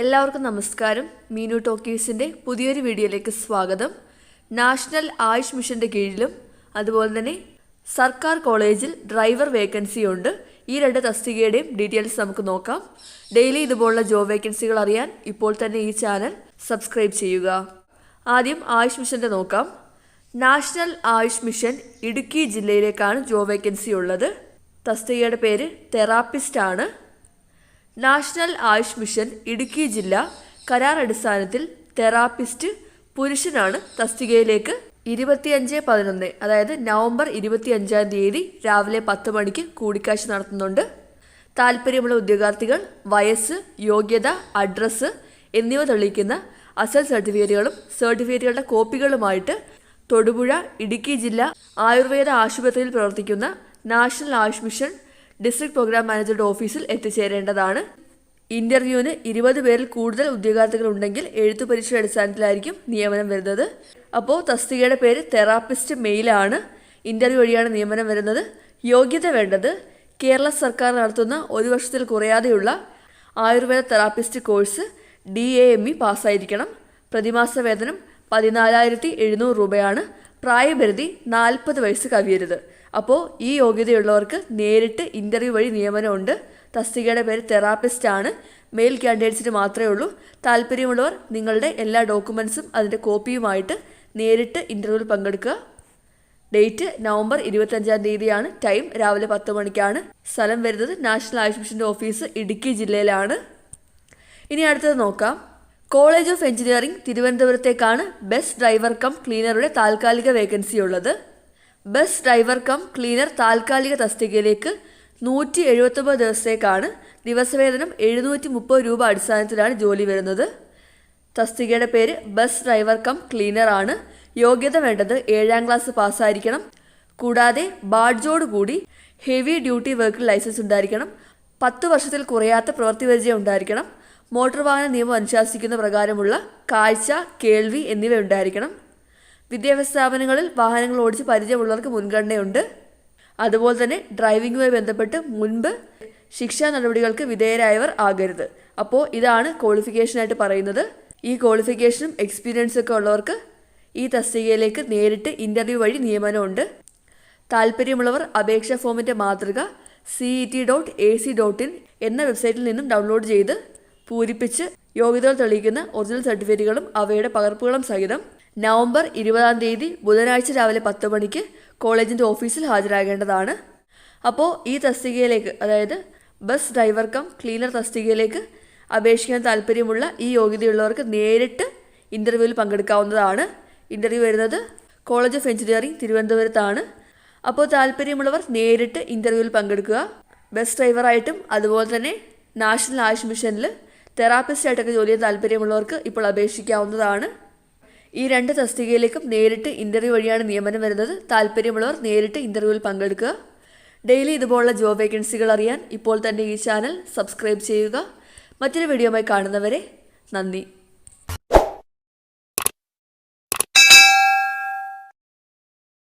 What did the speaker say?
എല്ലാവർക്കും നമസ്കാരം. മീനു ടോക്കീസിന്റെ പുതിയൊരു വീഡിയോയിലേക്ക് സ്വാഗതം. നാഷണൽ ആയുഷ് മിഷന്റെ കീഴിലും അതുപോലെ തന്നെ സർക്കാർ കോളേജിൽ ഡ്രൈവർ വേക്കൻസി ഉണ്ട്. ഈ രണ്ട് തസ്തികയുടെയും ഡീറ്റെയിൽസ് നമുക്ക് നോക്കാം. ഡെയിലി ഇതുപോലുള്ള ജോബ് വേക്കൻസികൾ അറിയാൻ ഇപ്പോൾ തന്നെ ഈ ചാനൽ സബ്സ്ക്രൈബ് ചെയ്യുക. ആദ്യം ആയുഷ് മിഷന്റെ നോക്കാം. നാഷണൽ ആയുഷ് മിഷൻ ഇടുക്കി ജില്ലയിലേക്കാണ് ജോബ് വേക്കൻസി ഉള്ളത്. തസ്തികയുടെ പേര് തെറാപ്പിസ്റ്റ് ആണ് നാഷണൽ ആയുഷ് മിഷൻ ഇടുക്കി ജില്ല കരാർ അടിസ്ഥാനത്തിൽ തെറാപ്പിസ്റ്റ് പുരുഷനാണ് തസ്തികയിലേക്ക് ഇരുപത്തിയഞ്ച് പതിനൊന്ന് അതായത് നവംബർ ഇരുപത്തിയഞ്ചാം തീയതി രാവിലെ പത്ത് മണിക്ക് കൂടിക്കാഴ്ച നടത്തുന്നുണ്ട്. താല്പര്യമുള്ള ഉദ്യോഗാർത്ഥികൾ വയസ്സ് യോഗ്യത അഡ്രസ്സ് എന്നിവ തെളിയിക്കുന്ന അസൽ സർട്ടിഫിക്കറ്റുകളും സർട്ടിഫിക്കറ്റുകളുടെ കോപ്പികളുമായിട്ട് തൊടുപുഴ ഇടുക്കി ജില്ല ആയുർവേദ ആശുപത്രിയിൽ പ്രവർത്തിക്കുന്ന national Ayush mission district program മാനേജറുടെ ഓഫീസിൽ എത്തിച്ചേരേണ്ടതാണ്. ഇന്റർവ്യൂവിന് ഇരുപത് പേരിൽ കൂടുതൽ ഉദ്യോഗാർത്ഥികൾ ഉണ്ടെങ്കിൽ എഴുത്തു പരീക്ഷയുടെ അടിസ്ഥാനത്തിലായിരിക്കും നിയമനം വരുന്നത്. അപ്പോൾ തസ്തികയുടെ പേര് തെറാപ്പിസ്റ്റ് മെയിലാണ്. ഇന്റർവ്യൂ വഴിയാണ് നിയമനം വരുന്നത്. യോഗ്യത വേണ്ടത് കേരള സർക്കാർ നടത്തുന്ന ഒരു വർഷത്തിൽ കുറയാതെയുള്ള ayurveda therapist course D A M E പാസ്സായിരിക്കണം. പ്രതിമാസ വേതനം പതിനാലായിരത്തി എഴുന്നൂറ് രൂപയാണ്. പ്രായപരിധി നാൽപ്പത് വയസ്സ് കവിയരുത്. അപ്പോൾ ഈ യോഗ്യതയുള്ളവർക്ക് നേരിട്ട് ഇന്റർവ്യൂ വഴി നിയമനമുണ്ട്. തസ്തികയുടെ പേര് തെറാപ്പിസ്റ്റ് ആണ്. മെയിൽ കാൻഡിഡേറ്റ്സിന് മാത്രമേ ഉള്ളൂ. താല്പര്യമുള്ളവർ നിങ്ങളുടെ എല്ലാ ഡോക്യുമെൻസും അതിന്റെ കോപ്പിയുമായിട്ട് നേരിട്ട് ഇന്റർവ്യൂവിൽ പങ്കെടുക്കുക. ഡേറ്റ് നവംബർ ഇരുപത്തഞ്ചാം തീയതിയാണ്. ടൈം രാവിലെ പത്ത് മണിക്കാണ്. സ്ഥലം വരുന്നത് നാഷണൽ ആയുഷ് മിഷന്റെ ഓഫീസ് ഇടുക്കി ജില്ലയിലാണ്. ഇനി അടുത്തത് നോക്കാം. കോളേജ് ഓഫ് എഞ്ചിനീയറിംഗ് തിരുവനന്തപുരത്തേക്കാണ് ബസ് ഡ്രൈവർ കം ക്ലീനറുടെ താൽക്കാലിക വേക്കൻസി ഉള്ളത്. ബസ് ഡ്രൈവർ കം ക്ലീനർ താൽക്കാലിക തസ്തികയിലേക്ക് നൂറ്റി എഴുപത്തൊമ്പത് ദിവസത്തേക്കാണ് ദിവസവേതനം എഴുന്നൂറ്റി മുപ്പത് രൂപ അടിസ്ഥാനത്തിലാണ് ജോലി വരുന്നത്. തസ്തികയുടെ പേര് ബസ് ഡ്രൈവർ കം ക്ലീനർ ആണ്. യോഗ്യത വേണ്ടത് ഏഴാം ക്ലാസ് പാസ്സായിരിക്കണം. കൂടാതെ ബാഡ്ജോട് കൂടി ഹെവി ഡ്യൂട്ടി വർക്ക് ലൈസൻസ് ഉണ്ടായിരിക്കണം. പത്ത് വർഷത്തിൽ കുറയാത്ത പ്രവൃത്തി പരിചയം ഉണ്ടായിരിക്കണം. മോട്ടോർ വാഹന നിയമം അനുശാസിക്കുന്ന പ്രകാരമുള്ള കാഴ്ച കേൾവി എന്നിവ ഉണ്ടായിരിക്കണം വിദ്യാഭ്യാസ സ്ഥാപനങ്ങളിൽ വാഹനങ്ങൾ ഓടിച്ച് പരിചയമുള്ളവർക്ക് മുൻഗണനയുണ്ട്. അതുപോലെ തന്നെ ഡ്രൈവിംഗുമായി ബന്ധപ്പെട്ട് മുൻപ് ശിക്ഷാ നടപടികൾക്ക് വിധേയരായവർ ആകരുത്. അപ്പോൾ ഇതാണ് ക്വാളിഫിക്കേഷനായിട്ട് പറയുന്നത്. ഈ ക്വാളിഫിക്കേഷനും എക്സ്പീരിയൻസും ഒക്കെ ഉള്ളവർക്ക് ഈ തസ്തികയിലേക്ക് നേരിട്ട് ഇന്റർവ്യൂ വഴി നിയമനമുണ്ട്. താല്പര്യമുള്ളവർ അപേക്ഷാ ഫോമിന്റെ മാതൃക C dot A C dot in എന്ന വെബ്സൈറ്റിൽ നിന്നും ഡൗൺലോഡ് ചെയ്ത് പൂരിപ്പിച്ച് യോഗ്യതകൾ തെളിയിക്കുന്ന ഒറിജിനൽ സർട്ടിഫിക്കറ്റുകളും അവയുടെ പകർപ്പുകളും സഹിതം നവംബർ ഇരുപതാം തീയതി ബുധനാഴ്ച രാവിലെ പത്ത് മണിക്ക് കോളേജിന്റെ ഓഫീസിൽ ഹാജരാകേണ്ടതാണ്. അപ്പോൾ ഈ തസ്തികയിലേക്ക് അതായത് ബസ് ഡ്രൈവർ കം ക്ലീനർ തസ്തികയിലേക്ക് അപേക്ഷിക്കാൻ താല്പര്യമുള്ള ഈ യോഗ്യതയുള്ളവർക്ക് നേരിട്ട് ഇന്റർവ്യൂവിൽ പങ്കെടുക്കാവുന്നതാണ്. ഇന്റർവ്യൂ വരുന്നത് കോളേജ് ഓഫ് എഞ്ചിനീയറിംഗ് തിരുവനന്തപുരത്താണ്. അപ്പോൾ താല്പര്യമുള്ളവർ നേരിട്ട് ഇന്റർവ്യൂവിൽ പങ്കെടുക്കുക. ബസ് ഡ്രൈവറായിട്ടും അതുപോലെ തന്നെ നാഷണൽ ആയുഷ് മിഷനിൽ തെറാപ്പിസ്റ്റ് ആയിട്ടൊക്കെ ജോലി ചെയ്യാൻ താല്പര്യമുള്ളവർക്ക് ഇപ്പോൾ അപേക്ഷിക്കാവുന്നതാണ്. ഈ രണ്ട് തസ്തികയിലേക്കും നേരിട്ട് ഇന്റർവ്യൂ വഴിയാണ് നിയമനം വരുന്നത്. താല്പര്യമുള്ളവർ നേരിട്ട് ഇന്റർവ്യൂവിൽ പങ്കെടുക്കുക. ഡെയിലി ഇതുപോലുള്ള ജോബ് വേക്കൻസികൾ അറിയാൻ ഇപ്പോൾ തന്നെ ഈ ചാനൽ സബ്സ്ക്രൈബ് ചെയ്യുക. മറ്റൊരു വീഡിയോയുമായി കാണുന്നവരെ നന്ദി.